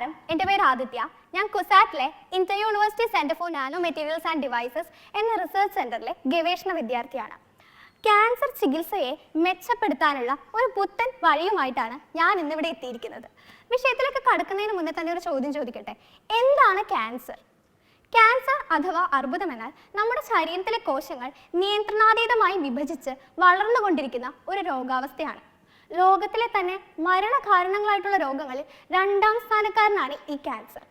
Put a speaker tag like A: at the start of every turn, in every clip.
A: നമസ്കാരം. എന്റെ പേര് ആദിത്യ. ഞാൻ കുസാറ്റിലെ inter university centre for nano materials and devices എന്ന റിസർച്ച് സെന്ററിലെ ഗവേഷണ വിദ്യാർത്ഥിയാണ്. ക്യാൻസർ ചികിത്സയെ മെച്ചപ്പെടുത്താനുള്ള ഒരു പുത്തൻ വഴിയുമായിട്ടാണ് ഞാൻ ഇന്നിവിടെ എത്തിയിരിക്കുന്നത്. വിഷയത്തിലേക്ക് കടക്കുന്നതിന് മുന്നേ തന്നെ ഒരു ചോദ്യം ചോദിക്കട്ടെ? എന്താണ് ക്യാൻസർ? ക്യാൻസർ അഥവാ അർബുദം എന്നാൽ നമ്മുടെ ശരീരത്തിലെ കോശങ്ങൾ നിയന്ത്രണാതീതമായി വിഭജിച്ച് വളർന്നുകൊണ്ടിരിക്കുന്ന ഒരു രോഗാവസ്ഥയാണ്. ലോകത്തിലെ തന്നെ മരണകാരണങ്ങളായിട്ടുള്ള രോഗങ്ങളിൽ രണ്ടാം സ്ഥാനക്കാരനാണ് ഈ ക്യാൻസർ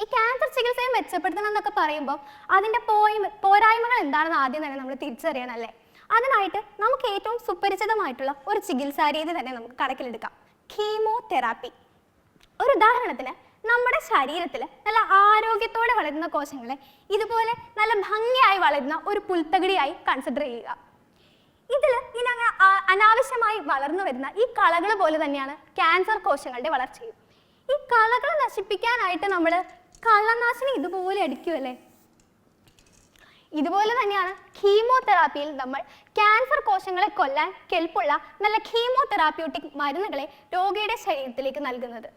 A: ഈ ക്യാൻസർ ചികിത്സയെ മെച്ചപ്പെടുത്തണം എന്നൊക്കെ പറയുമ്പോൾ അതിന്റെ പോയി പോരായ്മകൾ എന്താണെന്ന് ആദ്യം തന്നെ നമ്മൾ തിരിച്ചറിയണം അല്ലേ? അതിനായിട്ട് നമുക്ക് ഏറ്റവും സുപരിചിതമായിട്ടുള്ള ഒരു ചികിത്സാ രീതി തന്നെ നമുക്ക് കണക്കിലെടുക്കാം. കീമോതെറാപ്പി. ഒരു ഉദാഹരണത്തിന് നമ്മുടെ ശരീരത്തിൽ നല്ല ആരോഗ്യത്തോടെ വളരുന്ന കോശങ്ങളെ ഇതുപോലെ നല്ല ഭംഗിയായി വളരുന്ന ഒരു പുൽത്തകിടിയായി കൺസിഡർ ചെയ്യുക. ഇതിൽ ഇങ്ങനെ അനാവശ്യമായി വളർന്നു വരുന്ന ഈ കളകൾ പോലെ തന്നെയാണ് ക്യാൻസർ കോശങ്ങളുടെ വളർച്ചയും. ഈ കളകൾ നശിപ്പിക്കാനായിട്ട് നമ്മൾ കള്ളനാശിനി ഇതുപോലെ അടിക്കുമല്ലേ ഇതുപോലെ തന്നെയാണ് കീമോതെറാപ്പിയിൽ നമ്മൾ ക്യാൻസർ കോശങ്ങളെ കൊല്ലാൻ കെൽപ്പുള്ള നല്ല കീമോതെറാപ്യൂട്ടിക് മരുന്നുകളെ രോഗിയുടെ ശരീരത്തിലേക്ക് നൽകുന്നത്.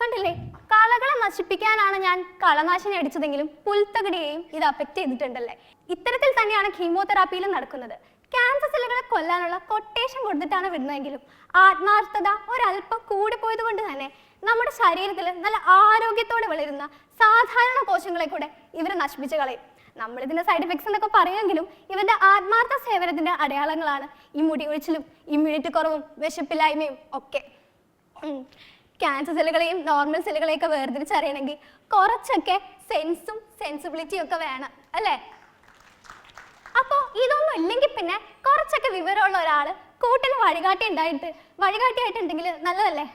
A: കണ്ടില്ലേ? കളകളെ നശിപ്പിക്കാനാണ് ഞാൻ കളനാശിനി അടിച്ചതെങ്കിലും പുൽത്തകിടിയെയും ഇത് അഫക്റ്റ് ചെയ്തിട്ടുണ്ടല്ലേ? ഇത്തരത്തിൽ തന്നെയാണ് കീമോതെറാപ്പിയിൽ നടക്കുന്നത്. ക്യാൻസർ സെല്ലുകളെ കൊല്ലാനുള്ള കൊട്ടേഷൻ കൊടുത്തിട്ടാണ് വിടുന്നതെങ്കിലും ആത്മാർത്ഥത ഒരല്പം കൂടിപ്പോയത് കൊണ്ട് തന്നെ നമ്മുടെ ശരീരത്തിൽ നല്ല ആരോഗ്യത്തോടെ വളരുന്ന സാധാരണ കോശങ്ങളെ കൂടെ ഇവർ നശിപ്പിച്ച് കളയും. നമ്മളിതിന്റെ സൈഡ് എഫക്ട്സ് എന്നൊക്കെ പറയുമെങ്കിലും ഇവരുടെ ആത്മാർത്ഥ സേവനത്തിന്റെ അടയാളങ്ങളാണ് ഈ മുടി ഒഴിച്ചിലും ഇമ്മ്യൂണിറ്റി കുറവും വിശപ്പില്ലായ്മയും ഒക്കെ. ക്യാൻസർ സെല്ലുകളെയും നോർമൽ സെല്ലുകളെയൊക്കെ വേർതിരിച്ചറിയണമെങ്കിൽ കുറച്ചൊക്കെ സെൻസും സെൻസിബിലിറ്റിയും ഒക്കെ വേണം അല്ലേ? അപ്പോൾ ഇതൊന്നും ഇല്ലെങ്കിൽ പിന്നെ കുറച്ചൊക്കെ വിവരമുള്ള ഒരാൾ കൂട്ടിൽ വഴികാട്ടി ഉണ്ടായിട്ട് വഴികാട്ടിയായിട്ടുണ്ടെങ്കിൽ നല്ലതല്ലേ?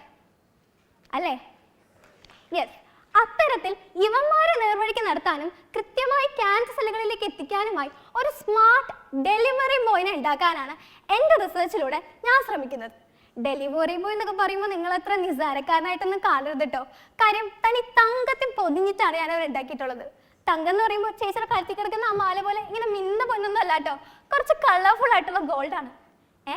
A: അല്ലേ? യെസ് അത്തരത്തിൽ ഇവന്മാരെ നേർവഴിക്ക് നടത്താനും കൃത്യമായി ക്യാൻസർ സെല്ലുകളിലേക്ക് എത്തിക്കാനുമായി ഒരു സ്മാർട്ട് ഡെലിവറി ബോയിനെ ഉണ്ടാക്കാനാണ് എന്റെ റിസർച്ചിലൂടെ ഞാൻ ശ്രമിക്കുന്നത്. ഡെലിവറി ബോയ് എന്നൊക്കെ പറയുമ്പോൾ നിങ്ങൾ അത്ര നിസ്സാരക്കാരനായിട്ടൊന്നും കാണരുത് കേട്ടോ. കാര്യം തനി തങ്കത്തിൽ പൊതിഞ്ഞിട്ടാണ് ഞാൻ അവർ ഉണ്ടാക്കിയിട്ടുള്ളത്. തങ്കം എന്ന് പറയുമ്പോൾ ചേച്ചിയുടെ കരുത്തി കിടക്കുന്ന ആ മാല പോലെ ഇങ്ങനെ മിന്ന പൊന്നൊന്നും അല്ല കേട്ടോ. കുറച്ച് കളർഫുൾ ആയിട്ടുള്ള ഗോൾഡാണ് ഏ?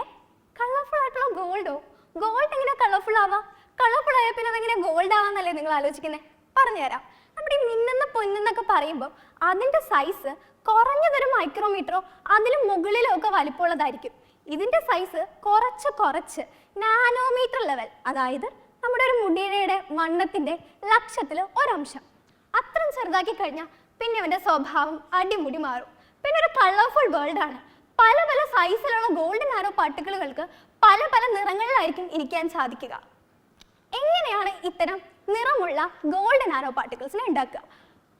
A: കളർഫുൾ ആയിട്ടുള്ള ഗോൾഡോ ഗോൾഡ് എങ്ങനെ കളർഫുൾ ആവാം? കളർഫുൾ ആയ പിന്നെ അതെങ്ങനെ ഗോൾഡ് ആവാന്നല്ലേ നിങ്ങൾ ആലോചിക്കുന്നത് പറഞ്ഞുതരാം നമ്മുടെ ഈ മിന്നുന്ന പൊന്നെന്നൊക്കെ പറയുമ്പോൾ അതിന്റെ സൈസ് കുറഞ്ഞതൊരു മൈക്രോമീറ്ററോ അതിലും മുകളിലോ ഒക്കെ വലിപ്പമുള്ളതായിരിക്കും. ഇതിന്റെ സൈസ് കുറച്ച് കുറച്ച് നാനോമീറ്റർ ലെവൽ അതായത് നമ്മുടെ ഒരു മുടിയുടെ വണ്ണത്തിന്റെ ലക്ഷത്തിൽ ഒരംശം അത്രയും ചെറുതാക്കി കഴിഞ്ഞാൽ പിന്നെ അവന്റെ സ്വഭാവം അടിമുടി മാറും. പിന്നെ ഒരു കളർഫുൾ വേൾഡ് ആണ്. പല പല സൈസിലുള്ള ഗോൾഡൻ ആരോ പാർട്ടിക്കിളുകൾക്ക് പല പല നിറങ്ങളിലായിരിക്കും ഇരിക്കാൻ സാധിക്കുക. എങ്ങനെയാണ് ഇത്തരം നിറമുള്ള ഗോൾഡൻ ആരോ പാർട്ടിക്കിൾസിനെ ഉണ്ടാക്കുക?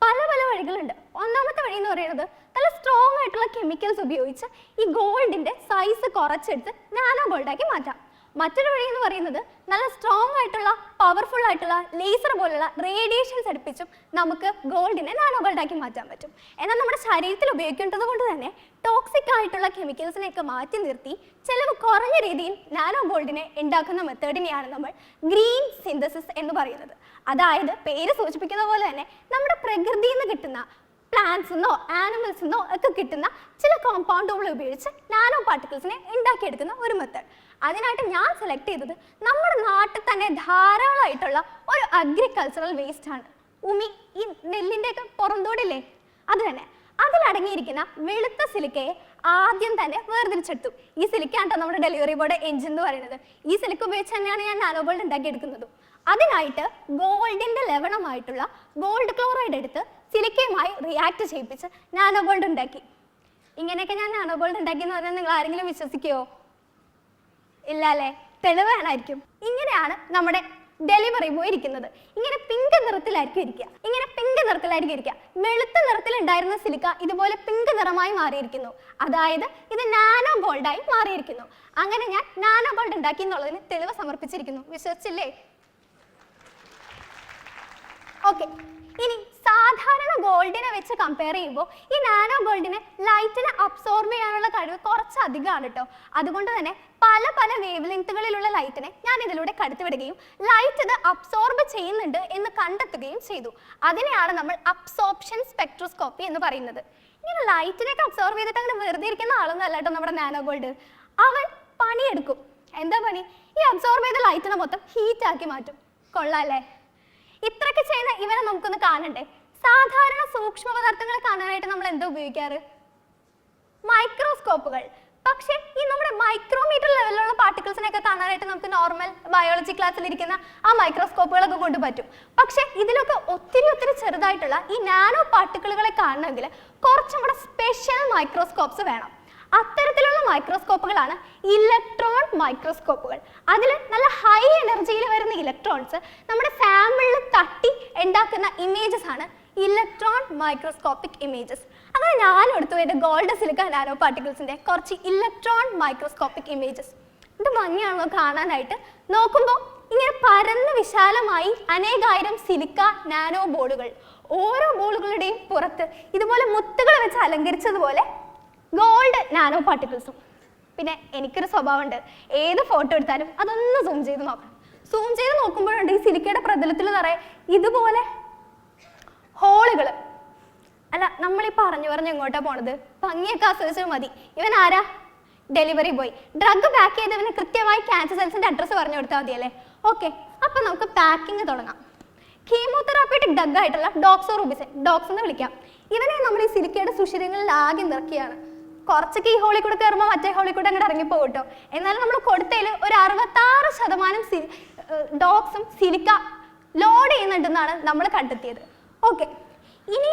A: പല പല വഴികളുണ്ട്. ഒന്നാമത്തെ വഴി എന്ന് പറയുന്നത് നല്ല സ്ട്രോങ് ആയിട്ടുള്ള കെമിക്കൽസ് ഉപയോഗിച്ച് ഈ ഗോൾഡിന്റെ സൈസ് കുറച്ചെടുത്ത് നാനോ ഗോൾഡാക്കി മാറ്റാം. മറ്റൊരു വഴി എന്ന് പറയുന്നത് നല്ല സ്ട്രോങ് ആയിട്ടുള്ള പവർഫുൾ ആയിട്ടുള്ള ലേസർ പോലുള്ള റേഡിയേഷൻസ് അടുപ്പിച്ചും നമുക്ക് ഗോൾഡിനെ നാനോ ഗോൾഡാക്കി മാറ്റാൻ പറ്റും. എന്നാൽ നമ്മുടെ ശരീരത്തിൽ ഉപയോഗിക്കേണ്ടത് കൊണ്ട് തന്നെ ടോക്സിക് ആയിട്ടുള്ള കെമിക്കൽസിനെയൊക്കെ മാറ്റി നിർത്തി ചിലവ് കുറഞ്ഞ രീതിയിൽ നാനോ ഗോൾഡിനെ ഉണ്ടാക്കുന്ന മെത്തേഡിനെയാണ് നമ്മൾ ഗ്രീൻ സിന്തസിസ് എന്ന് പറയുന്നത്. അതായത് പേര് സൂചിപ്പിക്കുന്ന പോലെ തന്നെ നമ്മുടെ പ്രകൃതിയിൽ നിന്ന് കിട്ടുന്ന പ്ലാന്റ്സ് എന്നോ ആനിമൽസ് എന്നോ ഒക്കെ കിട്ടുന്ന ചില കോമ്പൗണ്ടുകൾ ഉപയോഗിച്ച് നാനോ പാർട്ടിക്കിൾസിനെ ഉണ്ടാക്കിയെടുക്കുന്ന ഒരു മെത്തേഡ് അതിനായിട്ട് ഞാൻ സെലക്ട് ചെയ്തത് നമ്മുടെ നാട്ടിൽ തന്നെ ധാരാളമായിട്ടുള്ള ഒരു അഗ്രികൾച്ചറൽ വേസ്റ്റ് ആണ്. ഉമി ഈ നെല്ലിന്റെ ഒക്കെ പുറന്തോടില്ലേ? അത് തന്നെ. അതിലടങ്ങിയിരിക്കുന്ന വെളുത്ത സിലിക്കയെ ആദ്യം തന്നെ വേർതിരിച്ചെടുത്തു. ഈ സിലിക്കാണ് നമ്മുടെ ഡെലിവറി ബോയുടെ എഞ്ചിൻ എന്ന് പറയുന്നത്. ഈ സിലിക്ക ഉപയോഗിച്ച് തന്നെയാണ് ഞാൻ നാനോബോൾഡ് ഉണ്ടാക്കി ഉണ്ടാക്കിയെടുക്കുന്നത്. അതിനായിട്ട് ഗോൾഡിന്റെ ലവണമായിട്ടുള്ള ഗോൾഡ് ക്ലോറൈഡ് എടുത്ത് സിലിക്കയുമായി റിയാക്ട് ചെയ്യിപ്പിച്ച് നാനോ ഗോൾഡ് ഉണ്ടാക്കി. ഇങ്ങനെയൊക്കെ ഞാൻ നാനോ ഉണ്ടാക്കി എന്ന് പറഞ്ഞാൽ നിങ്ങൾ ആരെങ്കിലും വിശ്വസിക്കുമോ ഇല്ല അല്ലേ തെളിവ് വേണമായിരിക്കും ഇങ്ങനെയാണ് നമ്മുടെ ഡെലിവറി ബോയ് ഇരിക്കുന്നത്. ഇങ്ങനെ പിങ്ക് നിറത്തിലായിരിക്കും ഇരിക്കുക. ഇങ്ങനെ പിങ്ക് നിറത്തിലായിരിക്കും ഇരിക്കുക. വെളുത്ത നിറത്തിൽ ഉണ്ടായിരുന്ന സിലിക്ക ഇതുപോലെ പിങ്ക് നിറമായി മാറിയിരിക്കുന്നു. അതായത് ഇത് നാനോ ഗോൾഡായി മാറിയിരിക്കുന്നു. അങ്ങനെ ഞാൻ നാനോ ഗോൾഡ് ഉണ്ടാക്കി എന്നുള്ളതിന് തെളിവ് സമർപ്പിച്ചിരിക്കുന്നു. വിശ്വസിച്ചില്ലേ? ഓക്കെ. ഇനി സാധാരണ ഗോൾഡിനെ വെച്ച് കമ്പയർ ചെയ്യുമ്പോൾ ഈ നാനോ ഗോൾഡിന് ലൈറ്റിനെ അബ്സോർബ് ചെയ്യാനുള്ള കഴിവ് കുറച്ച് അധികമാണ് കേട്ടോ. അതുകൊണ്ട് തന്നെ പല പല വേവ് ലെങ്ത്തുകളിലുള്ള ലൈറ്റിനെ ഞാൻ ഇതിലൂടെ കടത്തിവിടുകയും ലൈറ്റ് ഇത് അബ്സോർബ് ചെയ്യുന്നുണ്ട് എന്ന് കണ്ടെത്തുകയും ചെയ്തു. അതിനെയാണ് നമ്മൾ അബ്സോർപ്ഷൻ സ്പെക്ട്രോസ്കോപ്പി എന്ന് പറയുന്നത്. ഇങ്ങനെ ലൈറ്റിനൊക്കെ അബ്സോർബ് ചെയ്തിട്ട് അങ്ങനെ വെറുതെ ഇരിക്കുന്ന ആളൊന്നും അല്ല കേട്ടോ നമ്മുടെ നാനോ ഗോൾഡ് അവൻ പണിയെടുക്കും. എന്താ പണി? ഈ അബ്സോർബ് ചെയ്ത ലൈറ്റിനെ മൊത്തം ഹീറ്റ് ആക്കി മാറ്റും. കൊള്ളാല്ലേ? ഇത്രയൊക്കെ ചെയ്യുന്ന ഇവനെ നമുക്കൊന്ന് കാണണ്ടേ? സാധാരണ സൂക്ഷ്മ പദാർത്ഥങ്ങളെ കാണാനായിട്ട് നമ്മൾ എന്താ ഉപയോഗിക്കാറ്? മൈക്രോസ്കോപ്പുകൾ പക്ഷേ ഈ നമ്മുടെ മൈക്രോമീറ്റർ ലെവലിലുള്ള പാർട്ടിക്കിൾസിനെ ഒക്കെ കാണാനായിട്ട് നമുക്ക് നോർമൽ ബയോളജി ക്ലാസ്സിൽ ഇരിക്കുന്ന ആ മൈക്രോസ്കോപ്പുകളൊക്കെ കൊണ്ട് പറ്റും. പക്ഷേ ഇതിലൊക്കെ ഒത്തിരി ഒത്തിരി ചെറുതായിട്ടുള്ള ഈ നാനോ പാർട്ടിക്കിളുകളെ കാണണമെങ്കിൽ കുറച്ചും കൂടെ സ്പെഷ്യൽ മൈക്രോസ്കോപ്സ് വേണം. അത്തരത്തിലുള്ള മൈക്രോസ്കോപ്പുകളാണ് ഇലക്ട്രോൺ മൈക്രോസ്കോപ്പുകൾ അതിൽ നല്ല ഹൈ എനർജിയിൽ വരുന്ന ഇലക്ട്രോൺസ് നമ്മുടെ സാമ്പിളിൽ തട്ടി ഉണ്ടാക്കുന്ന ഇമേജസ് ആണ് ഇലക്ട്രോൺ മൈക്രോസ്കോപ്പിക് ഇമേജസ് അങ്ങനെ ഞാൻ എടുത്തു പോയത് ഗോൾഡ് സിലിക്കൺ നാനോ പാർട്ടിക്കിൾസിന്റെ കുറച്ച് ഇലക്ട്രോൺ മൈക്രോസ്കോപ്പിക് ഇമേജസ് ഇത് ഭംഗിയാണോ കാണാനായിട്ട്. നോക്കുമ്പോൾ ഇങ്ങനെ പരന്ന് വിശാലമായി അനേകായിരം സിലിക്ക നാനോ ബോളുകൾ ഓരോ ബോളുകളുടെയും പുറത്ത് ഇതുപോലെ മുത്തുകൾ വെച്ച് അലങ്കരിച്ചതുപോലെ ഗോൾഡ് നാനോ പാർട്ടിക്കിൾസും പിന്നെ എനിക്കൊരു സ്വഭാവമുണ്ട്. ഏത് ഫോട്ടോ എടുത്താലും അതൊന്ന് സൂം ചെയ്ത് നോക്കണം. സൂം ചെയ്ത് നോക്കുമ്പോഴുണ്ട് ഈ സിലിക്കയുടെ പ്രതലത്തിൽ നിറയെ ഇതുപോലെ ഹോളുകൾ അല്ല നമ്മൾ ഈ പറഞ്ഞു പറഞ്ഞ് എങ്ങോട്ടാ പോണത്? ഭംഗിയൊക്കെ ആസ്വദിച്ചാൽ മതി. ഇവൻ ആരാ? Delivery boy. ഡ്രഗ് പാക്ക് ചെയ്തവന് കൃത്യമായി ക്യാൻസർ സെൽസിന്റെ അഡ്രസ്സ് പറഞ്ഞു കൊടുത്താൽ മതിയല്ലേ? ഓക്കെ അപ്പൊ നമുക്ക് പാക്കിങ് തുടങ്ങാം. കീമോതെറാപ്പിയുടെ ഡഗ് ആയിട്ടുള്ള ഡോക്സോ റൂബിസൻ ഡോക്സ് എന്ന് വിളിക്കാം. ഇവനെ നമ്മൾ ഈ സിലിക്കയുടെ സുഷിരങ്ങളിൽ ആകെ നിറക്കിയാണ് കുറച്ചൊക്കെ ഈ ഹോളിൽ കൂടെ കയറുമ്പോൾ മറ്റേ ഹോളിൽ കൂടെ അങ്ങോട്ട് ഇറങ്ങി പോകട്ടോ എന്നാലും നമ്മൾ കൊടുത്തതിൽ ഒരു അറുപത്താറ് ശതമാനം സി ഡോക്സും സിലിക്ക ലോഡ് ചെയ്യുന്നുണ്ടെന്നാണ് നമ്മൾ കണ്ടെത്തിയത്. ഓക്കെ ഇനി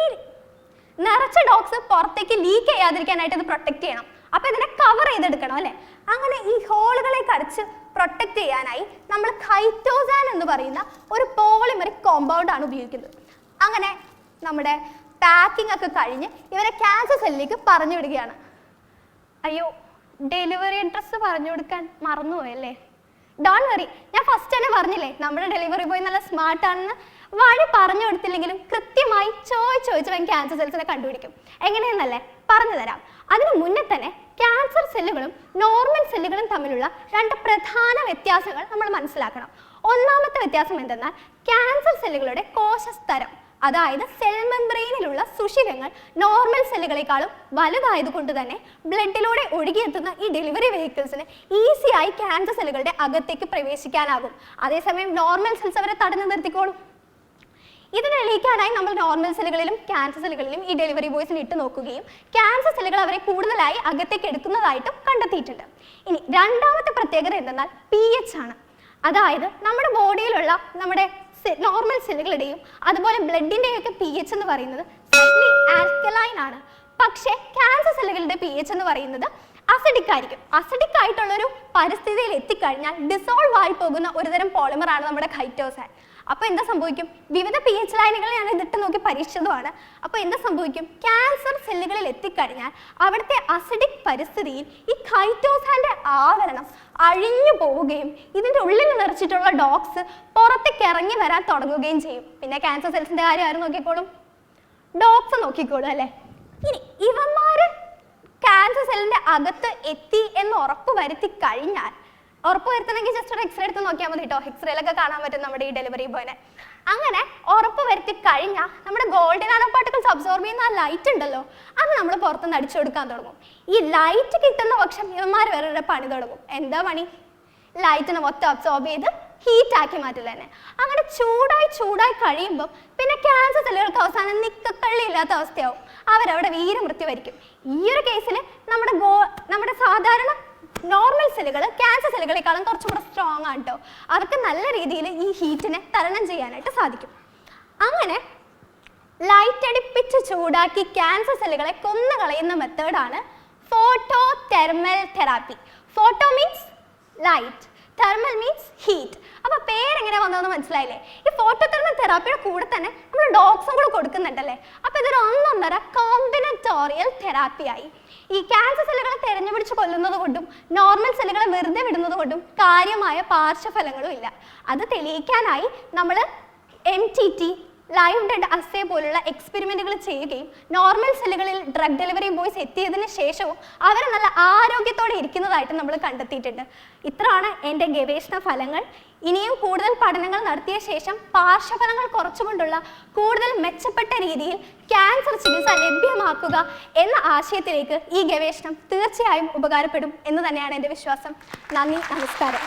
A: നിറച്ച ഡോക്സ് പുറത്തേക്ക് ലീക്ക് ചെയ്യാതിരിക്കാനായിട്ട് ഇത് പ്രൊട്ടക്ട് ചെയ്യണം. അപ്പൊ ഇതിനെ കവർ ചെയ്തെടുക്കണം അല്ലെ? അങ്ങനെ ഈ ഹോളുകളെ കടിച്ച് പ്രൊട്ടക്ട് ചെയ്യാനായി നമ്മൾ ഖൈറ്റോസാൻ എന്ന് പറയുന്ന ഒരു പോളിമറിക് കോമ്പൗണ്ട് ആണ് ഉപയോഗിക്കുന്നത്. അങ്ങനെ നമ്മുടെ പാക്കിംഗ് ഒക്കെ കഴിഞ്ഞ് ഇവരെ ക്യാൻസർ സെല്ലിലേക്ക് പറഞ്ഞു വിടുകയാണ്. അയ്യോ ഡെലിവറി അഡ്രസ്സ് പറഞ്ഞു കൊടുക്കാൻ മറന്നുപോയല്ലേ? ഡോൺ വെറി ഞാൻ ഫസ്റ്റ് തന്നെ പറഞ്ഞില്ലേ നമ്മുടെ ഡെലിവറി ബോയ് നല്ല സ്മാർട്ട് ആണെന്ന്. വഴി പറഞ്ഞു കൊടുത്തില്ലെങ്കിലും കൃത്യമായി ചോദിച്ചു ചോദിച്ചു വേഗം ക്യാൻസർ സെൽസിനെ കണ്ടുപിടിക്കും. എങ്ങനെയെന്നല്ലേ? പറഞ്ഞു തരാം. അതിനു മുന്നേ തന്നെ ക്യാൻസർ സെല്ലുകളും നോർമൽ സെല്ലുകളും തമ്മിലുള്ള രണ്ട് പ്രധാന വ്യത്യാസങ്ങൾ നമ്മൾ മനസ്സിലാക്കണം. ഒന്നാമത്തെ വ്യത്യാസം എന്തെന്നാൽ ക്യാൻസർ സെല്ലുകളുടെ കോശസ്തരം അതായത് സെൽ മെംബ്രെയിനിലുള്ള സുഷിരങ്ങൾ നോർമൽ സെല്ലുകളെക്കാളും വലുതായതുകൊണ്ട് തന്നെ ബ്ലഡിലൂടെ ഒഴുകിയെത്തുന്ന ഈ ഡെലിവറി വെഹിക്കിൾസിന് ഈസിയായി ക്യാൻസർ സെല്ലുകളുടെ അകത്തേക്ക് പ്രവേശിക്കാനാകും. അതേസമയം നോർമൽ സെൽസ് അവരെ തടഞ്ഞു നിർത്തിക്കോളും. ഇത് തെളിയിക്കാനായി നമ്മൾ നോർമൽ സെല്ലുകളിലും ക്യാൻസർ സെല്ലുകളിലും ഈ ഡെലിവറി ബോയ്സിനെ ഇട്ട് നോക്കുകയും ക്യാൻസർ സെല്ലുകൾ അവരെ കൂടുതലായി അകത്തേക്ക് എടുക്കുന്നതായിട്ടും കണ്ടെത്തിയിട്ടുണ്ട്. ഇനി രണ്ടാമത്തെ പ്രത്യേകത എന്തെന്നാൽ പി എച്ച് ആണ്. അതായത് നമ്മുടെ ബോഡിയിലുള്ള നമ്മുടെ നോർമൽ സെല്ലുകളുടെയും അതുപോലെ ബ്ലഡിന്റെയൊക്കെ പി എച്ച് എന്ന് പറയുന്നത് ആൽക്കലൈൻ ആണ്. പക്ഷേ ക്യാൻസർ സെല്ലുകളുടെ പി എച്ച് എന്ന് പറയുന്നത് അസിഡിക് ആയിരിക്കും. അസിഡിക് ആയിട്ടുള്ളൊരു പരിസ്ഥിതിയിൽ എത്തിക്കഴിഞ്ഞാൽ ഡിസോൾവ് ആയി പോകുന്ന ഒരുതരം പോളിമർ ആണ് നമ്മുടെ ഖൈറ്റോസാൻ അപ്പോൾ എന്താ സംഭവിക്കും? വിവിധ പി എച്ച് ലൈനുകൾ ഞാൻ ഇതിട്ട് നോക്കി പരീക്ഷിച്ചതുമാണ് അപ്പോൾ എന്താ സംഭവിക്കും? ക്യാൻസർ സെല്ലുകളിൽ എത്തിക്കഴിഞ്ഞാൽ അവിടുത്തെ അസിഡിക് പരിസ്ഥിതിയിൽ ഈ ഖൈറ്റോസാന്റെ ആവരണം അഴിഞ്ഞു പോവുകയും ഇതിന്റെ ഉള്ളിൽ നിറച്ചിട്ടുള്ള ഡോക്സ് പുറത്തേക്ക് ഇറങ്ങി വരാൻ തുടങ്ങുകയും ചെയ്യും. പിന്നെ ക്യാൻസർ സെൽസിന്റെ കാര്യം ആരും നോക്കിക്കോളും? ഡോക്സ് നോക്കിക്കോളും അല്ലേ? ഇനി ഇവന്മാര് ക്യാൻസർ സെല്ലിന്റെ അകത്ത് എത്തി എന്ന് ഉറപ്പ് വരുത്തി കഴിഞ്ഞാൽ ഉറപ്പ് വരുത്തണമെങ്കിൽ ജസ്റ്റ് ഒരു എക്സ്റേ എടുത്ത് നോക്കിയാൽ മതി കേട്ടോ എക്സ്റേയിലൊക്കെ കാണാൻ പറ്റും നമ്മുടെ ഈ ഡെലിവറി ബോയിനെ അങ്ങനെ ഉറപ്പ് വരുത്തി കഴിഞ്ഞാൽ നമ്മുടെ ഗോൾഡൻ ആണോ പാർട്ടിക്കിൾസ് അബ്സോർബ് ചെയ്യുന്ന ആ ലൈറ്റ് ഉണ്ടല്ലോ അത് നമ്മൾ പുറത്തുനിന്ന് അടിച്ചു കൊടുക്കാൻ തുടങ്ങും. ഈ ലൈറ്റ് കിട്ടുന്ന പക്ഷം ഇവന്മാർ വേറെ പണി തുടങ്ങും. എന്താ പണി? ലൈറ്റിനെ മൊത്തം അബ്സോർബ് ചെയ്ത് ഹീറ്റ് ആക്കി മാറ്റില്ല തന്നെ. അങ്ങനെ ചൂടായി ചൂടായി കഴിയുമ്പം പിന്നെ ക്യാൻസർ സെല്ലുകൾക്ക് അവസാനം നിക്കക്കള്ളി ഇല്ലാത്ത അവസ്ഥയാവും. അവരവിടെ വീരമൃത്യു വരിക്കും ഈ ഒരു കേസിൽ നമ്മുടെ ഗോ നമ്മുടെ സാധാരണ നോർമൽ സെല്ലുകൾ ക്യാൻസർ സെല്ലുകളെക്കാളും കുറച്ചും കൂടെ സ്ട്രോങ് ആണ് കേട്ടോ അവർക്ക് നല്ല രീതിയിൽ ഈ ഹീറ്റിനെ തരണം ചെയ്യാനായിട്ട് സാധിക്കും. അങ്ങനെ ലൈറ്റ് അടിപ്പിച്ച് ചൂടാക്കി ക്യാൻസർ സെല്ലുകളെ കൊന്നു കളയുന്ന മെത്തേഡാണ് photo thermal therapy photo means light thermal means heat അപ്പൊ പേരെങ്ങനെ വന്നതെന്ന് മനസ്സിലായില്ലേ? ഈ ഫോട്ടോ തെർമൽ തെറാപ്പിയുടെ കൂടെ തന്നെ നമ്മൾ ഡോക്സും കൂടെ കൊടുക്കുന്നുണ്ടല്ലേ? അപ്പൊ ഇതൊരു ഒന്നൊന്നര കോമ്പിനറ്റോറിയൽ തെറാപ്പിയായി ഈ ക്യാൻസർ സെല്ലുകളെ തെരഞ്ഞു പിടിച്ച് കൊല്ലുന്നത് കൊണ്ടും നോർമൽ സെല്ലുകളെ വെറുതെ വിടുന്നത് കൊണ്ടും കാര്യമായ പാർശ്വഫലങ്ങളും ഇല്ല. അത് തെളിയിക്കാനായി നമ്മൾ M T T live dead assay പോലുള്ള എക്സ്പെരിമെന്റുകൾ ചെയ്യുകയും നോർമൽ സെല്ലുകളിൽ ഡ്രഗ് ഡെലിവറി ബോയ്സ് എത്തിയതിന് ശേഷവും അവർ നല്ല ആരോഗ്യത്തോടെ ഇരിക്കുന്നതായിട്ട് നമ്മൾ കണ്ടെത്തിയിട്ടുണ്ട്. ഇത്രയാണ് എന്റെ ഗവേഷണ ഫലങ്ങൾ. ഇനിയും കൂടുതൽ പഠനങ്ങൾ നടത്തിയ ശേഷം പാർശ്വഫലങ്ങൾ കുറച്ചുകൊണ്ടുള്ള കൂടുതൽ മെച്ചപ്പെട്ട രീതിയിൽ ക്യാൻസർ ചികിത്സ ലഭ്യമാക്കുക എന്ന ആശയത്തിലേക്ക് ഈ ഗവേഷണം തീർച്ചയായും ഉപകാരപ്പെടും എന്ന് തന്നെയാണ് എന്റെ വിശ്വാസം. നന്ദി നമസ്കാരം.